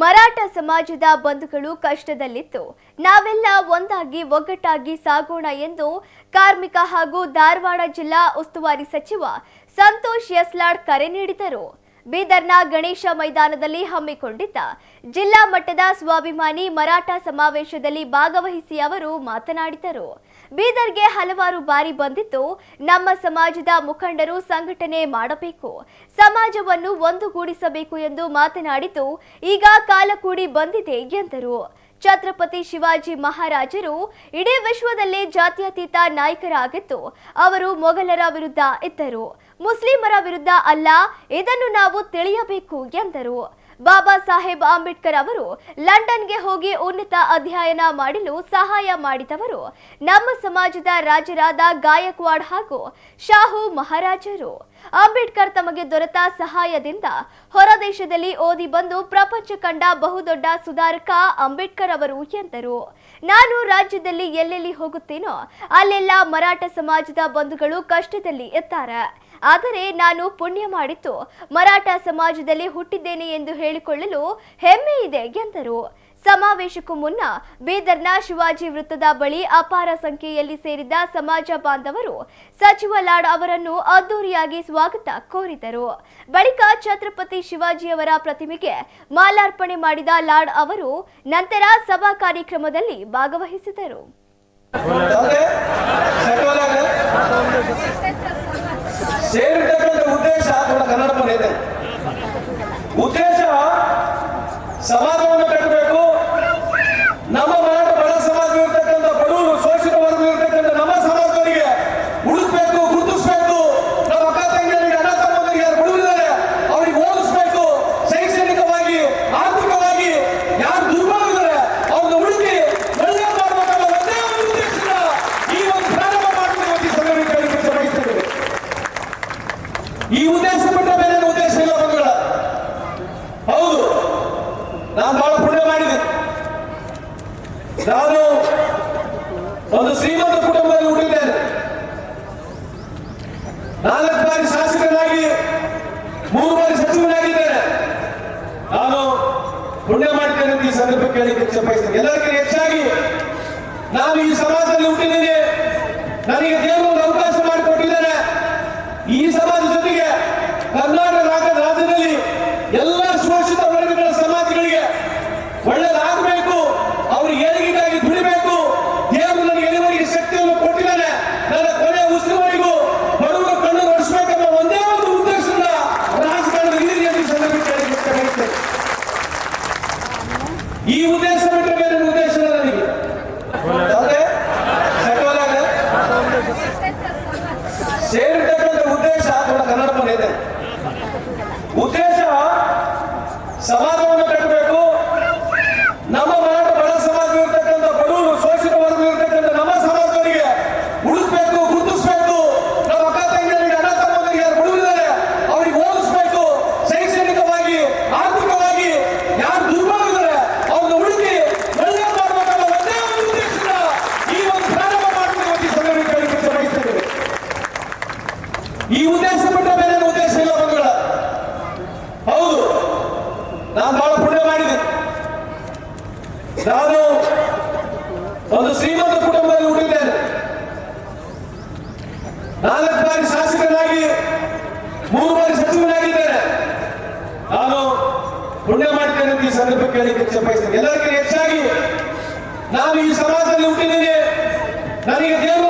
ಮರಾಠ ಸಮಾಜದ ಬಂಧುಗಳು ಕಷ್ಟದಲ್ಲಿತ್ತು. ನಾವೆಲ್ಲ ಒಂದಾಗಿ ಒಗ್ಗಟ್ಟಾಗಿ ಸಾಗೋಣ ಎಂದು ಕಾರ್ಮಿಕ ಹಾಗೂ ಧಾರವಾಡ ಜಿಲ್ಲಾ ಉಸ್ತುವಾರಿ ಸಚಿವ ಸಂತೋಷ್ ಯಸ್ಲಾಡ್ ಕರೆ ನೀಡಿದರು. ಬೀದರ್ನ ಗಣೇಶ ಮೈದಾನದಲ್ಲಿ ಹಮ್ಮಿಕೊಂಡಿದ್ದ ಜಿಲ್ಲಾ ಮಟ್ಟದ ಸ್ವಾಭಿಮಾನಿ ಮರಾಠ ಸಮಾವೇಶದಲ್ಲಿ ಭಾಗವಹಿಸಿ ಅವರು ಮಾತನಾಡಿದರು. ಬೀದರ್ಗೆ ಹಲವಾರು ಬಾರಿ ಬಂದಿದ್ದು ನಮ್ಮ ಸಮಾಜದ ಮುಖಂಡರು ಸಂಘಟನೆ ಮಾಡಬೇಕು, ಸಮಾಜವನ್ನು ಒಂದುಗೂಡಿಸಬೇಕು ಎಂದು ಮಾತನಾಡಿದ್ದು ಈಗ ಕಾಲ ಕೂಡಿ ಬಂದಿದೆ ಎಂದರು. ಛತ್ರಪತಿ ಶಿವಾಜಿ ಮಹಾರಾಜರು ಇಡೀ ವಿಶ್ವದಲ್ಲೇ ಜಾತ್ಯತೀತ ನಾಯಕರಾಗಿದ್ದು ಅವರು ಮೊಘಲರ ವಿರುದ್ಧ ಇದ್ದರು. ಮುಸ್ಲಿಮರ ವಿರುದ್ಧ ಅಲ್ಲ, ಇದನ್ನು ನಾವು ತಿಳಿಯಬೇಕು ಎಂದರು. ಬಾಬಾ ಸಾಹೇಬ್ ಅಂಬೇಡ್ಕರ್ ಅವರು ಲಂಡನ್ಗೆ ಹೋಗಿ ಉನ್ನತ ಅಧ್ಯಯನ ಮಾಡಲು ಸಹಾಯ ಮಾಡಿದವರು. ನಮ್ಮ ಸಮಾಜದ ರಾಜರಾದ ಗಾಯಕ್ವಾಡ್ ಹಾಗೂ ಶಾಹು ಮಹಾರಾಜರು. ಅಂಬೇಡ್ಕರ್ ತಮಗೆ ದೊರೆತ ಸಹಾಯದಿಂದ ಹೊರದೇಶದಲ್ಲಿ ಓದಿ ಬಂದು ಪ್ರಪಂಚ ಕಂಡ ಬಹುದೊಡ್ಡ ಸುಧಾರಕ ಅಂಬೇಡ್ಕರ್ ಅವರು ಎಂದರು. ನಾನು ರಾಜ್ಯದಲ್ಲಿ ಎಲ್ಲೆಲ್ಲಿ ಹೋಗುತ್ತೇನೋ ಅಲ್ಲೆಲ್ಲ ಮರಾಠ ಸಮಾಜದ ಬಂಧುಗಳು ಕಷ್ಟದಲ್ಲಿ ಇರ್ತಾರೆ ಆದರೆ ನಾನು ಪುಣ್ಯ ಮಾಡಿದ್ದು ಮರಾಠ ಸಮಾಜದಲ್ಲಿ ಹುಟ್ಟಿದ್ದೇನೆ ಎಂದು ಹೇಳಿಕೊಳ್ಳಲು ಹೆಮ್ಮೆ ಇದೆ ಎಂದರು. ಸಮಾವೇಶಕ್ಕೂ ಮುನ್ನ ಬೀದರ್ನ ಶಿವಾಜಿ ವೃತ್ತದ ಬಳಿ ಅಪಾರ ಸಂಖ್ಯೆಯಲ್ಲಿ ಸೇರಿದ್ದ ಸಮಾಜ ಬಾಂಧವರು ಸಚಿವ ಲಾಡ್ ಅವರನ್ನು ಅದ್ದೂರಿಯಾಗಿ ಸ್ವಾಗತ ಕೋರಿದರು. ಬಳಿಕ ಛತ್ರಪತಿ ಶಿವಾಜಿಯವರ ಪ್ರತಿಮೆಗೆ ಮಾಲಾರ್ಪಣೆ ಮಾಡಿದ ಲಾಡ್ ಅವರು ನಂತರ ಸಭಾ ಕಾರ್ಯಕ್ರಮದಲ್ಲಿ ಭಾಗವಹಿಸಿದರು. ಉದ್ದೇಶ ಈ ಉದ್ದೇಶ ಬಿಟ್ಟರೆ ಬೇರೆ ಉದ್ದೇಶ ಇಲ್ಲ ಬಂಧುಗಳ ಹೌದು, ನಾನು ಬಹಳ ಪುಣ್ಯ ಮಾಡಿದೆ. ನಾನು ಒಂದು ಶ್ರೀಮಂತ ಕುಟುಂಬದಲ್ಲಿ ಹುಟ್ಟಿದ್ದೇನೆ. ನಾಲ್ಕು ಬಾರಿ ಶಾಸಕನಾಗಿ, ಮೂರು ಬಾರಿ ಸಚಿವನಾಗಿದ್ದೇನೆ. ನಾನು ಪುಣ್ಯ ಮಾಡ್ತೇನೆ ಈ ಸಂದರ್ಭ ಕೇಳಲಿಕ್ಕೆ ಇಚ್ಛೆ ಬಯಸ್ತೇನೆ ಎಲ್ಲರಿಗಿಂತ ಹೆಚ್ಚಾಗಿ ನಾನು ಈ ಸಮಾಜದಲ್ಲಿ ಹುಟ್ಟಿದ್ದೇನೆ. ನನಗೆ ದೇವರು ಈ ಉದ್ದೇಶ ಬಿಟ್ಟರೆ ಬೇರೆ ಉದ್ದೇಶ ನನಗೆ? ಸೇರಿರ್ತಕ್ಕಂಥ ಉದ್ದೇಶ ಕನ್ನಡ ಇದೆ. ಉದ್ದೇಶ ಸಮಾಜವನ್ನು ಕಟ್ಟಬೇಕು ನಮ್ಮ ಮರಾಠ ಬಡ ಸಮಾಜ ಇರ್ತಕ್ಕಂಥ ಬಡವರು ಶೋಷಿತ ವರ್ಗ ಇರ್ತಕ್ಕಂಥ ನಮ್ಮ ಸಮಾಜದವರಿಗೆ ಉಳಿಸ್ಬೇಕು ಗುರುತಿಸ್ಬೇಕು ನಮ್ಮ ಅಕ್ಕ ತಂಗಿಯರಿಗೆ ಅಣ್ಣ ತಮ್ಮಂದಿರಿಗೆ ಯಾರು ಬಡವರಿದ್ದಾರೆ ಅವ್ರಿಗೆ ಓದಿಸ್ಬೇಕು ಶೈಕ್ಷಣಿಕವಾಗಿ ಆರ್ಥಿಕವಾಗಿ ಯಾರು ದುರ್ಬಲರಿದ್ದಾರೆ ಅವ್ರನ್ನ ಉಳಿಸಿ ಒಳ್ಳೆ ಮಾಡಬೇಕಲ್ಲ ಒಂದೇ ಒಂದು ಉದ್ದೇಶದಿಂದ ಈ ಒಂದು ಪ್ರಾರಂಭ ಮಾಡ್ಕೊಂಡು ಈ ಸಭೆಯನ್ನು ಕೇಳಲಿಕ್ಕೆ ಬಯಸ್ತೇವೆ ಈ ಉದ್ದೇಶ ಬಿಟ್ಟರೆ ಬೇರೆ ಏನು ಉದ್ದೇಶ ಇಲ್ಲ ಬಂಧುಗಳ ಹೌದು ನಾನು ಬಹಳ ಪುಣ್ಯ ಮಾಡಿದೆ ನಾನು ಒಂದು ಶ್ರೀಮಂತ ಕುಟುಂಬದಲ್ಲಿ ಹುಟ್ಟಿದ್ದೇನೆ ನಾಲ್ಕು ಬಾರಿ ಶಾಸಕರಾಗಿ ಮೂರು ಬಾರಿ ಸಚಿವರಾಗಿದ್ದಾರೆ ನಾನು ಪುಣ್ಯ ಮಾಡ್ತೇನೆ ಅಂತ ಈ ಸಂದರ್ಭ ಕೇಳಲಿಕ್ಕೆ ಇಚ್ಛೆ ಬಯಸ್ತೇನೆ ಎಲ್ಲರಿಗಿಂತ ಹೆಚ್ಚಾಗಿ ನಾನು ಈ ಸಮಾಜದಲ್ಲಿ ಹುಟ್ಟಿದ್ದೇನೆ. ನನಗೆ ದೇವರು